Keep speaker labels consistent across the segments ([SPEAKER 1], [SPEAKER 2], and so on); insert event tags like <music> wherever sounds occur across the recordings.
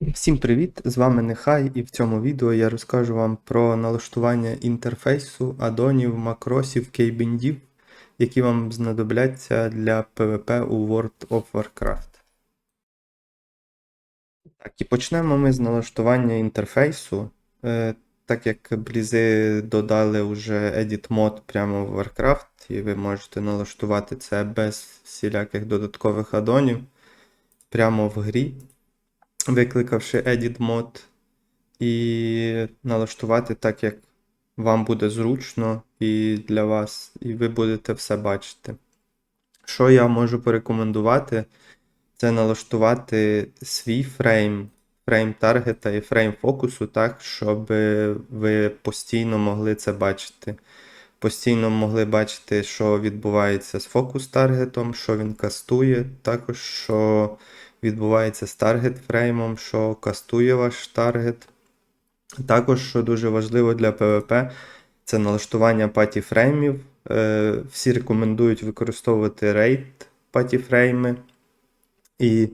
[SPEAKER 1] Всім привіт! З вами Нехай, і в цьому відео я розкажу вам про налаштування інтерфейсу, адонів, макросів, кейбіндів, які вам знадобляться для PvP у World of Warcraft. Так, і почнемо ми з налаштування інтерфейсу. Е, так як блізи додали вже Edit мод прямо в Warcraft, і ви можете налаштувати це без всіляких додаткових адонів прямо в грі викликавши Edit мод, і налаштувати так, як вам буде зручно і для вас, і ви будете все бачити. Що я можу порекомендувати, це налаштувати свій фрейм, фрейм таргета і фрейм фокусу так, щоб ви постійно могли це бачити. Постійно могли бачити, що відбувається з фокус таргетом, що він кастує, також що відбувається з таргет фреймом, що кастує ваш таргет. Також, що дуже важливо для PvP, це налаштування патіфреймів. Е, всі рекомендують використовувати рейд патіфрейми. І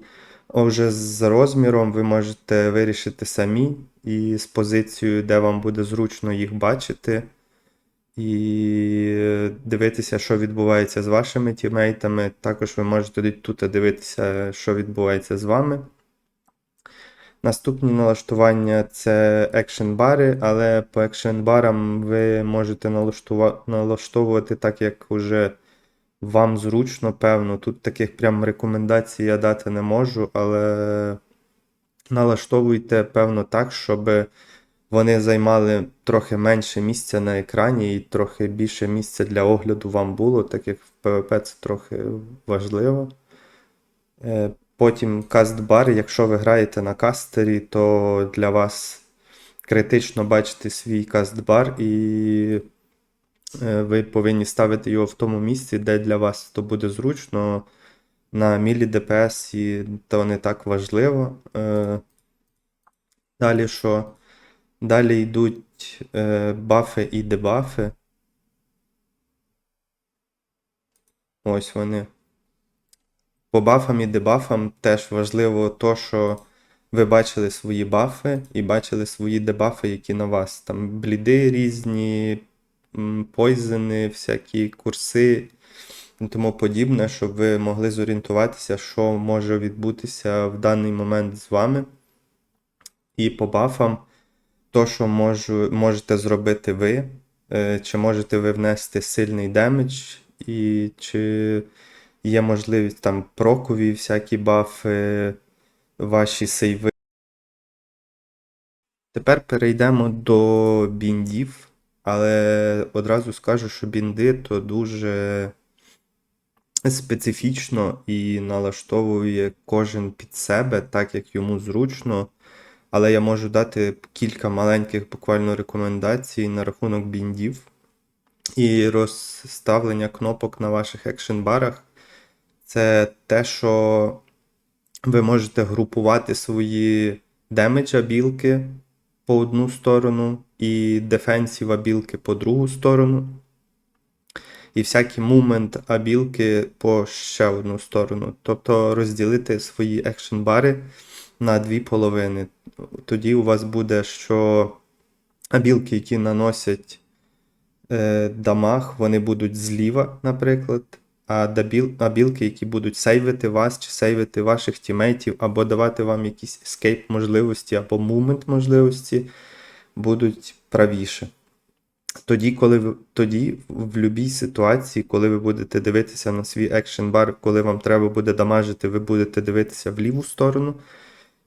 [SPEAKER 1] вже за розміром ви можете вирішити самі і з позицією, де вам буде зручно їх бачити і дивитися, що відбувається з вашими тімейтами. Також ви можете тут дивитися, що відбувається з вами. Наступні налаштування це екшен бари, але по екшен барам ви можете налаштовувати так, як вже вам зручно, певно. Тут таких прям рекомендацій я дати не можу, але налаштовуйте, певно, так, щоб вони займали трохи менше місця на екрані і трохи більше місця для огляду вам було, так як в PvP це трохи важливо. Е, потім кастбар, якщо ви граєте на кастері, то для вас критично бачити свій кастбар, і е, ви повинні ставити його в тому місці, де для вас то буде зручно. На мілі ДПС то не так важливо. Е, далі що? Далі йдуть е, бафи і дебафи. Ось вони. По бафам і дебафам теж важливо то, що ви бачили свої бафи і бачили свої дебафи, які на вас. Там бліди різні, пойзени, всякі курси і тому подібне, щоб ви могли зорієнтуватися, що може відбутися в даний момент з вами. І по бафам то, що можу, можете зробити ви, е, чи можете ви внести сильний демедж, і чи є можливість там прокові всякі бафи, ваші сейви. Тепер перейдемо до біндів, але одразу скажу, що бінди то дуже специфічно і налаштовує кожен під себе, так як йому зручно. Але я можу дати кілька маленьких буквально рекомендацій на рахунок біндів і розставлення кнопок на ваших екшн-барах. Це те, що ви можете групувати свої демедж абілки по одну сторону, і дефенсів абілки по другу сторону. І всякі мумент абілки по ще одну сторону. Тобто розділити свої екшн-бари на дві половини. Тоді у вас буде, що абілки, які наносять е, дамаг, вони будуть зліва, наприклад. А абілки, які будуть сейвити вас, чи сейвити ваших тімейтів, або давати вам якісь ескейп можливості, або мумент можливості, будуть правіше. Тоді, коли ви, тоді, в будь-якій ситуації, коли ви будете дивитися на свій екшен бар, коли вам треба буде дамажити, ви будете дивитися в ліву сторону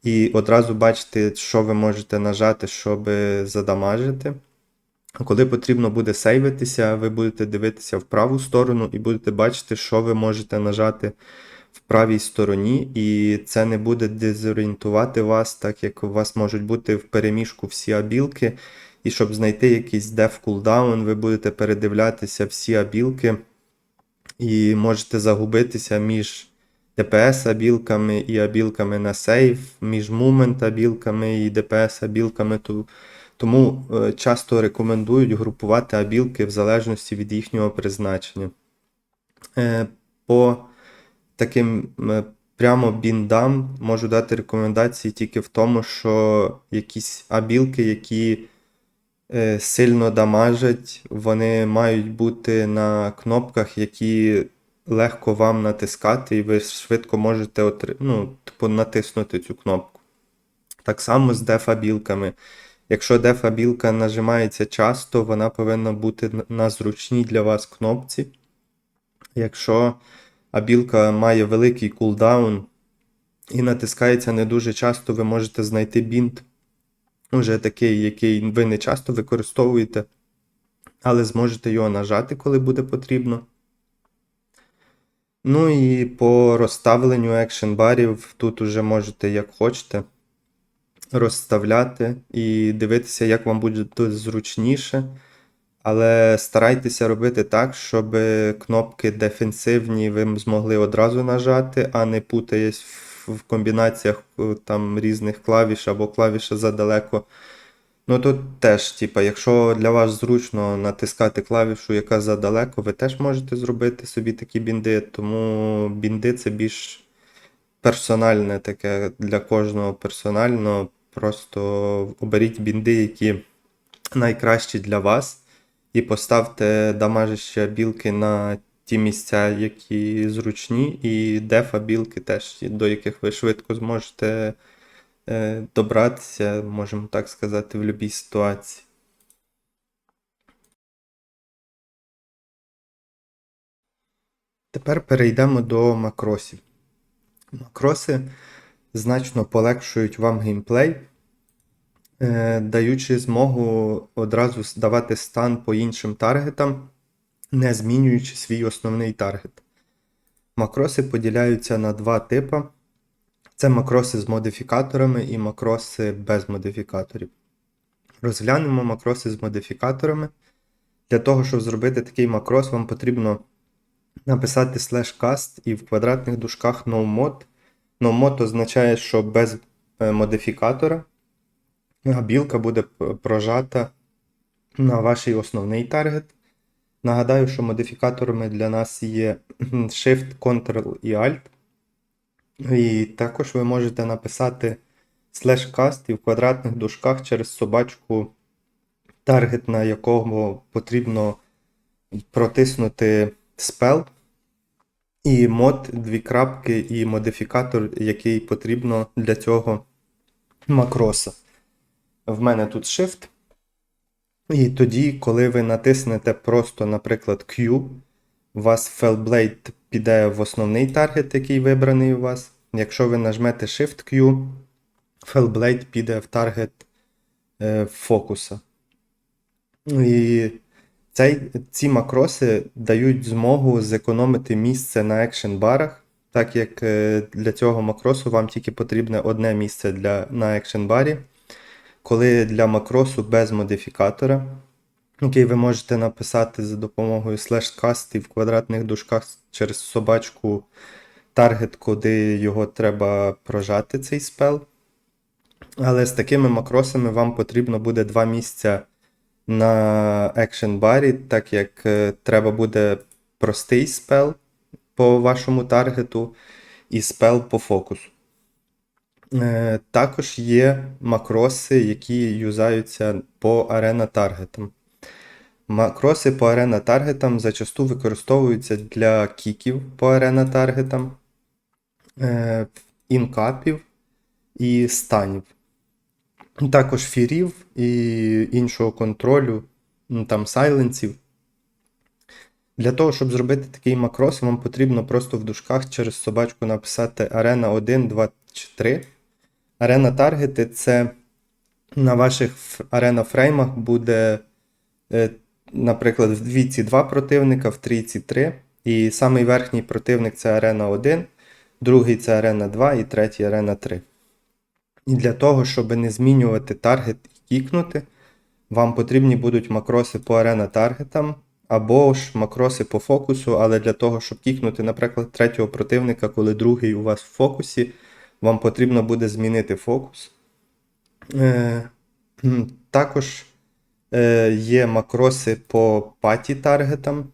[SPEAKER 1] і одразу бачите, що ви можете нажати, щоб задамажити. Коли потрібно буде сейвитися, ви будете дивитися в праву сторону і будете бачити, що ви можете нажати в правій стороні, і це не буде дезорієнтувати вас, так як у вас можуть бути в переміжку всі абілки. І щоб знайти якийсь деф кулдаун, ви будете передивлятися всі абілки, і можете загубитися між DPS абілками і абілками на сейф, між мумент абілками і DPS абілками. Тому е, часто рекомендують групувати абілки в залежності від їхнього призначення. Е, по таким е, прямо біндам можу дати рекомендації тільки в тому, що якісь абілки, які сильно дамажать, вони мають бути на кнопках, які легко вам натискати, і ви швидко можете отри... ну, типу, натиснути цю кнопку. Так само з дефабілками. Якщо дефабілка нажимається часто, вона повинна бути на- зручній для вас кнопці. Якщо абілка має великий кулдаун і натискається не дуже часто, ви можете знайти бінт, уже такий, який ви не часто використовуєте, але зможете його нажати, коли буде потрібно. Ну і по розставленню екшен барів тут уже можете як хочете розставляти і дивитися, як вам буде зручніше. Але старайтеся робити так, щоб кнопки дефенсивні ви змогли одразу нажати, а не путаясь в в комбінаціях е, там різних клавіш або клавіша задалеко. Ну тут теж, типа, якщо для вас зручно натискати клавішу, яка задалеко, ви теж можете зробити собі такі бінди, тому бінди це більш персональне таке для кожного персонально. Просто оберіть бінди, які найкращі для вас, і поставте дамажище білки на ті місця, які зручні, і дефа білки теж, до яких ви швидко зможете добратися, можемо так сказати, в будь-якій ситуації. Тепер перейдемо до макросів. Макроси значно полегшують вам геймплей, е, даючи змогу одразу давати стан по іншим таргетам, не змінюючи свій основний таргет. Макроси поділяються на два типи: це макроси з модифікаторами і макроси без модифікаторів. Розглянемо макроси з модифікаторами. Для того, щоб зробити такий макрос, вам потрібно написати slash cast і в квадратних дужках nomod. Nomod означає, що без е, модифікатора білка буде прожата на ваш основний таргет. Нагадаю, що модифікаторами для нас є Shift, Ctrl і Alt. І також ви можете написати cast і в квадратних дужках через собачку таргет, на якого потрібно протиснути спел. І мод, дві крапки, і модифікатор, який потрібно для цього макроса. В мене тут Shift. І тоді, коли ви натиснете просто, наприклад, Q, у вас Fellblade піде в основний таргет, який вибраний у вас. Якщо ви нажмете Shift Q, Fellblade піде в таргет е, фокуса. І цей, ці макроси дають змогу зекономити місце на екшен барах, так як е, для цього макросу вам тільки потрібне одне місце для, на екшен барі. Коли для макросу без модифікатора, який ви можете написати за допомогою cast і в квадратних дужках через собачку таргет, куди його треба прожати цей спел. Але з такими макросами вам потрібно буде два місця на екшен барі, так як е, треба буде простий спел по вашому таргету і спел по фокусу. Е, Також є макроси, які юзаються по арена таргетам. Макроси по арена таргетам зачасту використовуються для кіків по арена таргетам, е, інкапів і станів. Також фірів і іншого контролю, там сайленсів. Для того, щоб зробити такий макрос, вам потрібно просто в дужках через собачку написати арена 1, 2 чи 3. Арена таргети це на ваших арена фреймах буде, е, наприклад, в двійці 2 противника, в трійці 3. І самий верхній противник це арена 1, другий це арена 2 і третій арена 3. І для того, щоб не змінювати таргет і кікнути, вам потрібні будуть макроси по арена таргетам або ж макроси по фокусу, але для того, щоб кікнути, наприклад, третього противника, коли другий у вас в фокусі, вам потрібно буде змінити фокус. Е, також е, є макроси по паті таргетам.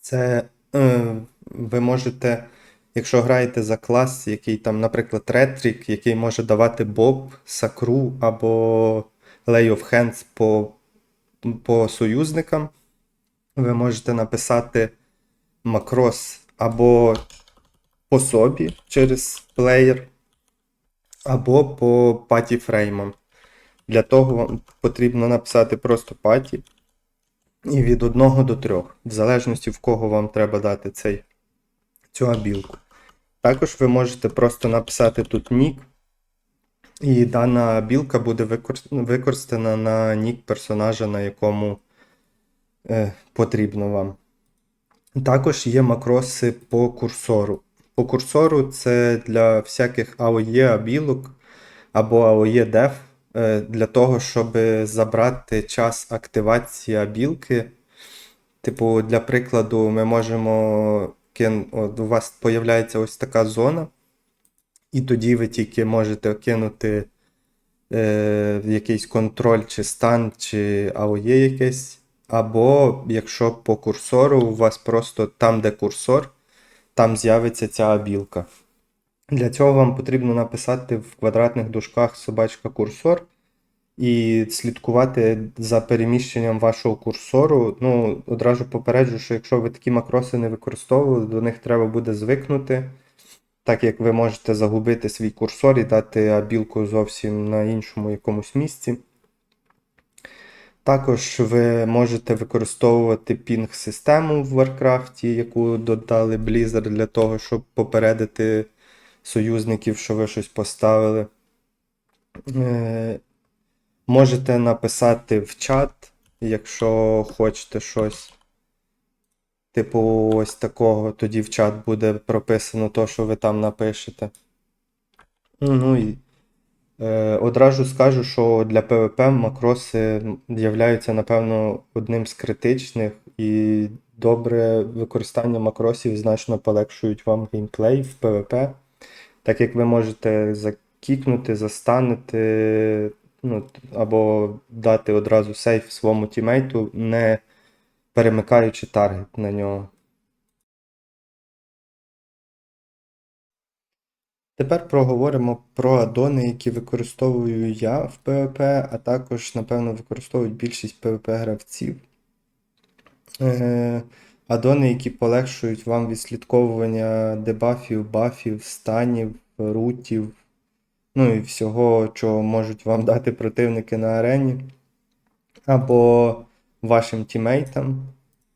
[SPEAKER 1] Це е, ви можете, Якщо граєте за клас, який там, наприклад, ретрік, який може давати боб, сакру або Lay of Hands по, по союзникам, ви можете написати макрос або по собі через плеєр, або по паті фреймам. Для того вам потрібно написати просто паті і від 1 до 3, в залежності в кого вам треба дати цей, цю абілку. Також ви можете просто написати тут нік, і дана білка буде використана на нік персонажа, на якому е, потрібно вам. Також є макроси по курсору. По курсору це для всяких AOE абілок або AOE Dev, для того, щоб забрати час акtivації абілки. Типу, для прикладу, ми можемо. От у вас появляється ось така зона, і тоді ви тільки можете кинути е, якийсь контроль, чи стан, чи AOE якесь. Або якщо по курсору у вас просто там, де курсор, там з'явиться ця абілка. Для цього вам потрібно написати в квадратних дужках собачка курсор і слідкувати за переміщенням вашого курсору. Ну, одразу попереджу, що якщо ви такі макроси не використовували, до них треба буде звикнути, так як ви можете загубити свій курсор і дати абілку зовсім на іншому якомусь місці. Також ви можете використовувати пінг-систему в Warcraft, яку додали Blizzard для того, щоб попередити союзників, що ви щось поставили. Е, Можете написати в чат, якщо хочете щось. Типу, ось такого, тоді в чат буде прописано то, що ви там напишете. Ну і е, одразу скажу, що для PvP макроси являються, напевно, одним з критичних, і добре використання макросів значно полегшують вам геймплей в PvP, так як ви можете закікнути, застанити, ну, або дати одразу сейф своєму тімейту, не перемикаючи таргет на нього. Тепер проговоримо про адони, які використовую я в PvP, а також, напевно, використовують більшість PvP-гравців. Е, Адони, які полегшують вам відслідковування дебафів, бафів, станів, рутів, ну і всього, що можуть вам дати противники на арені, або вашим тімейтам.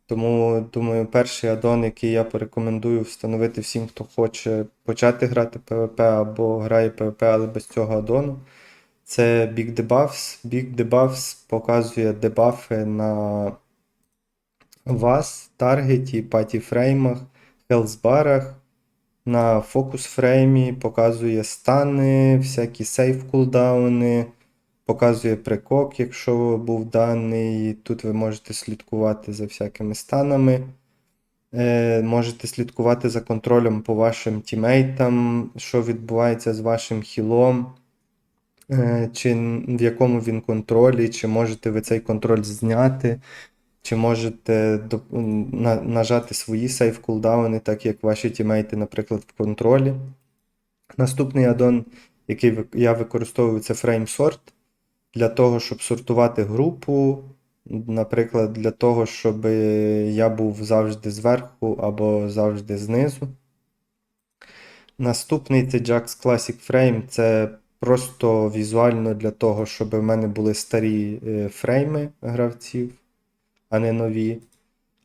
[SPEAKER 1] Тому, думаю, перший аддон, який я порекомендую встановити всім, хто хоче почати грати PvP або грає PvP, але без цього аддону, це Big Debuffs. Big Debuffs показує дебафи на вас, таргеті, патіфреймах, хелсбарах, на фокус фреймі, показує стани, всякі сейф кулдауни. Показує прикок, якщо був даний. Тут ви можете слідкувати за всякими станами. Е, Можете слідкувати за контролем по вашим тімейтам, що відбувається з вашим хілом, е, чи в якому він контролі, чи можете ви цей контроль зняти, чи можете нажати свої сейф кулдауни, так як ваші тімейти, наприклад, в контролі. Наступний аддон, який я використовую, це FrameSort для того, щоб сортувати групу, наприклад, для того, щоб я був завжди зверху або завжди знизу. Наступний це Jax Classic Frame, це просто візуально для того, щоб в мене були старі е, фрейми гравців, а не нові.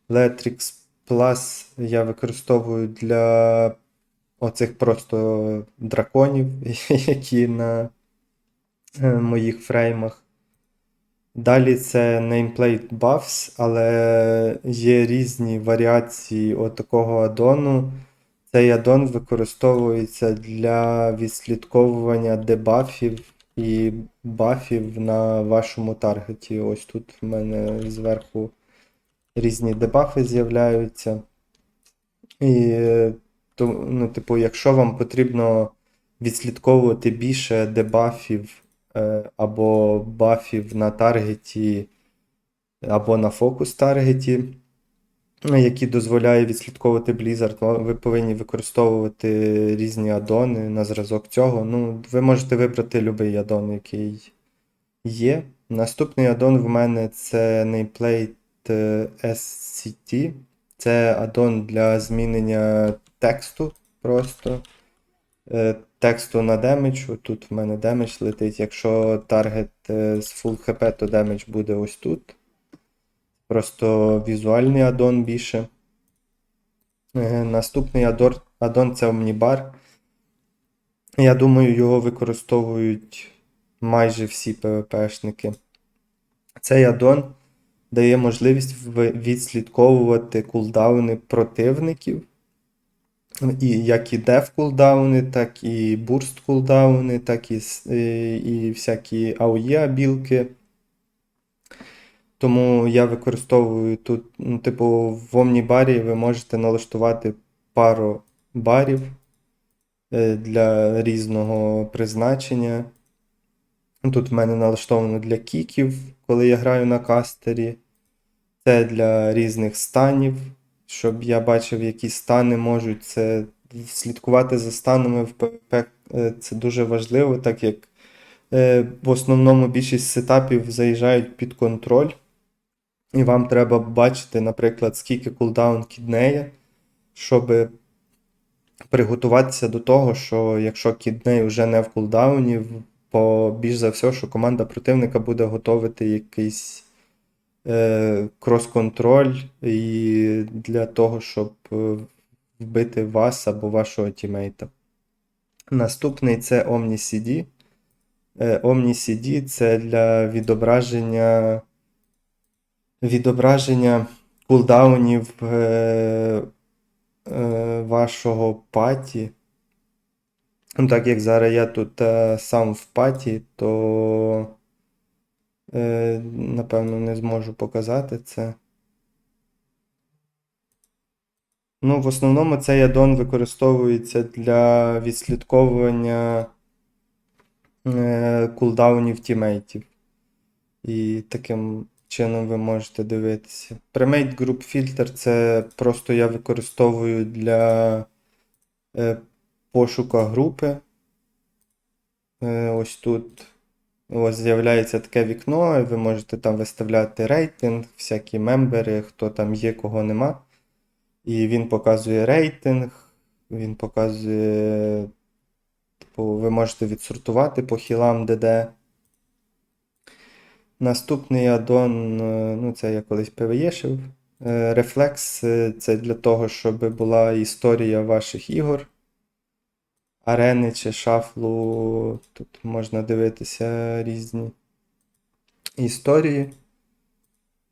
[SPEAKER 1] Letrix Plus я використовую для оцих просто драконів, <laughs> які на е, моїх фреймах. Далі це Nameplate Buffs, але є різні варіації от такого аддону. Цей аддон використовується для відслідковування дебафів і бафів на вашому таргеті. Ось тут в мене зверху різні дебафи з'являються. І, ну, типу, якщо вам потрібно відслідковувати більше дебафів е, або бафів на таргеті, або на фокус таргеті, які дозволяє відслідковувати Blizzard, ви повинні використовувати різні адони на зразок цього. Ну, ви можете вибрати будь-який аддон, який є. Наступний аддон в мене це Nameplate SCT. Це аддон для змінення тексту просто. Е, Тексту на демедж. Тут в мене демедж летить. Якщо таргет е, з full HP, то демедж буде ось тут. Просто візуальний аддон більше. Е, Наступний аддон, це Omnibar. Я думаю, його використовують майже всі PvP-шники. Цей аддон дає можливість відслідковувати кулдауни противників. І як і деф кулдауни, так і бурст кулдауни, так і, е, і всякі AOE абілки. Тому я використовую тут, ну, типу, в Omnibar ви можете налаштувати пару барів е, для різного призначення. Ну, Тут в мене налаштовано для кіків, коли я граю на кастері. Це для різних станів, щоб я бачив, які стани можуть. Це слідкувати за станами в PvP е, це дуже важливо, так як е, в основному більшість сетапів заїжджають під контроль. І вам треба бачити, наприклад, скільки кулдаун кіднеє, щоб приготуватися до того, що якщо кідней вже не в кулдауні, то більш за все, що команда противника буде готовити якийсь е, крос-контроль і для того, щоб е, вбити вас або вашого тімейта. Наступний це OmniCD. Е, OmniCD це для відображення відображення кулдаунів е, е, вашого паті. Ну, так як зараз я тут е, сам в паті, то е, напевно не зможу показати це. Ну, в основному цей аддон використовується для відслідковування е, кулдаунів тімейтів. І таким чином ви можете дивитися. Premade Group Filter це просто я використовую для е, пошука групи. Е, ось тут ось з'являється таке вікно, і ви можете там виставляти рейтинг, всякі мембери, хто там є, кого нема. І він показує рейтинг, він показує, типу, ви можете відсортувати по хілам ДД. Наступний аддон, е, ну це я колись PvE-шив. Е, е, це для того, щоб була історія ваших ігор. Арени чи шафлу. Тут можна дивитися різні історії.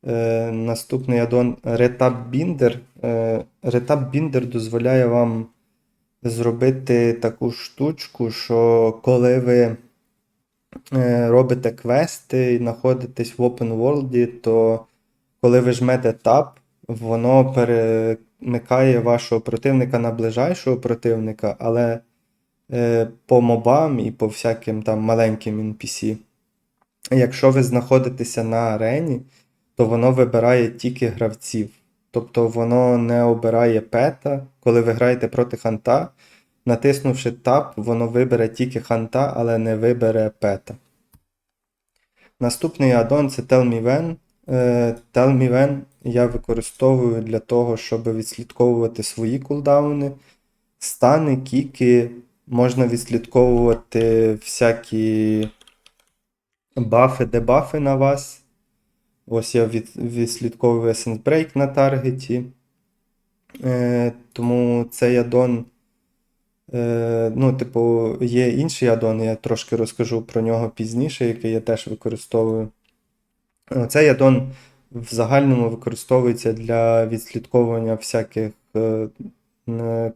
[SPEAKER 1] Е, Наступний аддон Retap Binder. Е, Retap Binder дозволяє вам зробити таку штучку, що коли ви е, робите квести і знаходитесь в open world, то коли ви жмете Tab, воно перемикає вашого противника на ближайшого противника, але по мобам і по всяким там маленьким NPC. Якщо ви знаходитеся на арені, то воно вибирає тільки гравців. Тобто воно не обирає пета. Коли ви граєте проти ханта, натиснувши Tab, воно вибере тільки ханта, але не вибере пета. Наступний аддон це Tell Me When. Е, Tell Me When я використовую для того, щоб відслідковувати свої кулдауни, стани, кіки. Можна відслідковувати всякі бафи, дебафи на вас. Ось я від, відслідковую Essence Break на таргеті. Е, тому цей аддон, е, ну, типу, є інший аддон, я трошки розкажу про нього пізніше, який я теж використовую. Е, Цей аддон в загальному використовується для відслідковування всяких е,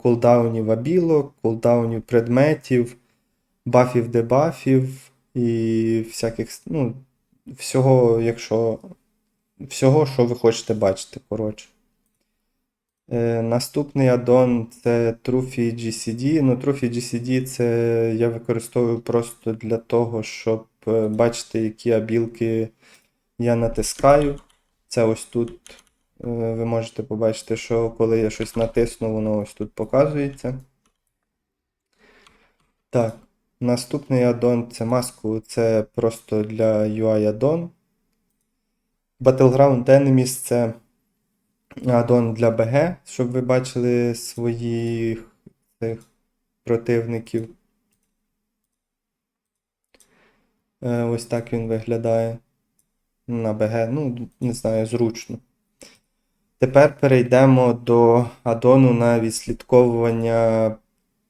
[SPEAKER 1] кулдаунів абілок, кулдаунів предметів, бафів, дебафів і всяких, ну, всього, якщо всього, що ви хочете бачити, коротше. Е, наступний аддон це Trophy GCD. Ну, Trophy GCD це я використовую просто для того, щоб е, бачити, які абілки я натискаю. Це ось тут ви можете побачити, що коли я щось натисну, воно ось тут показується. Так, наступний аддон це маску, це просто для UI аддон. Battleground Enemies це аддон для BG, щоб ви бачили своїх цих противників. Е, Ось так він виглядає на БГ. Ну, не знаю, зручно. Тепер перейдемо до аддону на відслідковування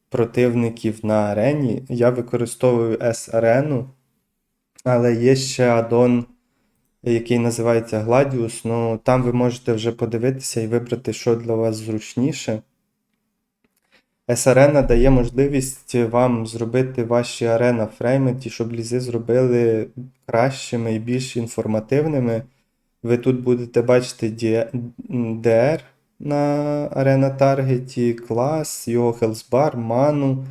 [SPEAKER 1] противників на арені. Я використовую S-арену, але є ще аддон, який називається Gladius. Ну, там ви можете вже подивитися і вибрати, що для вас зручніше. S-арена дає можливість вам зробити ваші арена фрейми, ті, щоб лізи зробили кращими і більш інформативними. Ви тут будете бачити DR на арена таргеті, клас, його хелсбар, ману,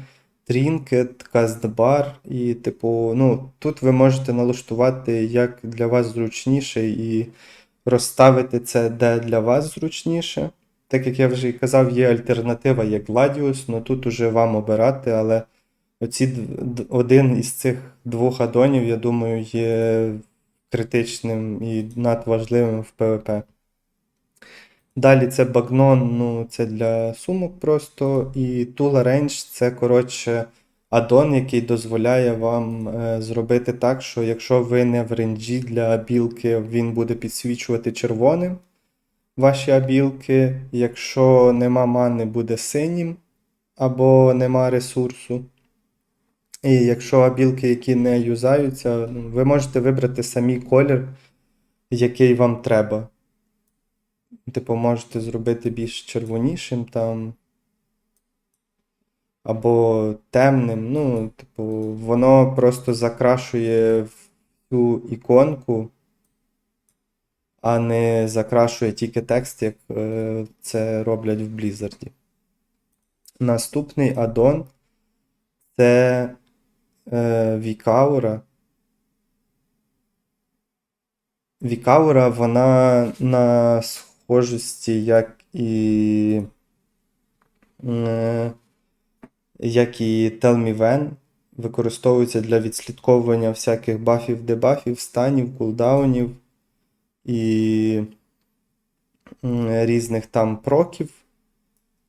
[SPEAKER 1] трінкет, кастбар. І, типу, ну, тут ви можете налаштувати, як для вас зручніше, і розставити це, де для вас зручніше. Так як я вже і казав, є альтернатива як Gladius, але тут уже вам обирати, але оці один із цих двох аддонів, я думаю, є критичним і надважливим в PvP. Далі це Bagnon, ну це для сумок просто. І Tula Range це, коротше, аддон, який дозволяє вам е, зробити так, що якщо ви не в ренджі для білки, він буде підсвічувати червоним ваші абілки. Якщо нема мани, буде синім або нема ресурсу. І якщо абілки, які не юзаються, ну, ви можете вибрати самі колір, який вам треба. Типу, можете зробити більш червонішим там. Або темним. Ну, типу, воно просто закрашує всю іконку, а не закрашує тільки текст, як е, це роблять в Blizzard. Наступний аддон це Вікаура. Вікаура, вона на схожості, як і, е, як і Tell Me When, використовується для відслідковування всяких бафів, дебафів, станів, кулдаунів і різних там проків.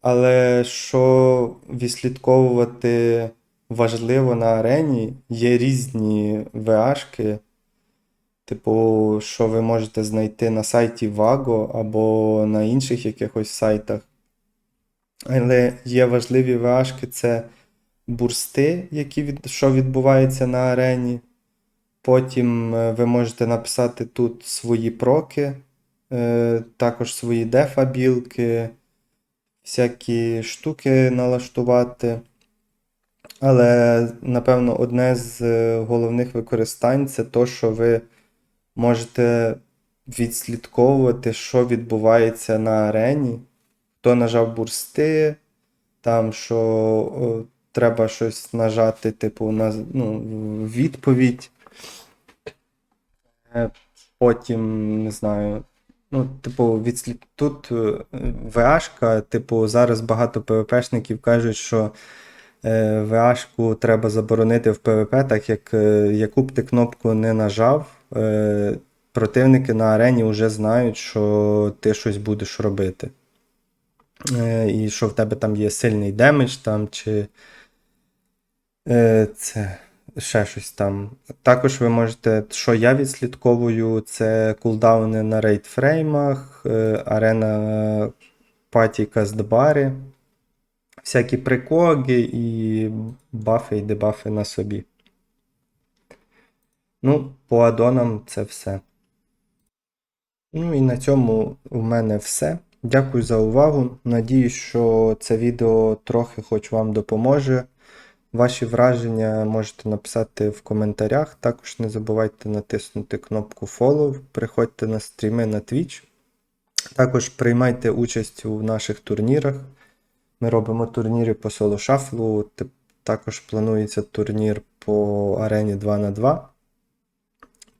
[SPEAKER 1] Але що відслідковувати важливо на арені, є різні ВАшки, типу, що ви можете знайти на сайті Vago або на інших якихось сайтах. Але є важливі ВАшки, це бурсти, які від... що відбувається на арені. Потім е, ви можете написати тут свої проки, е, також свої дефабілки, всякі штуки налаштувати. Але, напевно, одне з е, головних використань це то, що ви можете відслідковувати, що відбувається на арені. Хто нажав бурсти, там що о, треба щось нажати, типу, на ну, відповідь. Е, Потім, не знаю. Ну, типу, відслід... тут е, ВАшка, типу, зараз багато ПВПшників кажуть, що ВАшку треба заборонити в ПВП, так як е, яку б ти кнопку не нажав, е, противники на арені вже знають, що ти щось будеш робити. Е, і що в тебе там є сильний демедж там, чи е, це ще щось там. Також ви можете, що я відслідковую, це кулдауни на рейдфреймах, е, арена паті кастбари, всякі прикоги і бафи і дебафи на собі. Ну, по аддонам це все. Ну і на цьому у мене все. Дякую за увагу. Надіюсь, що це відео трохи хоч вам допоможе. Ваші враження можете написати в коментарях. Також не забувайте натиснути кнопку Follow, приходьте на стріми на Twitch. Також приймайте участь у наших турнірах. Ми робимо турніри по соло шафлу, також планується турнір по арені 2 на 2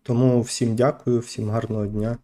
[SPEAKER 1] Тому всім дякую, всім гарного дня.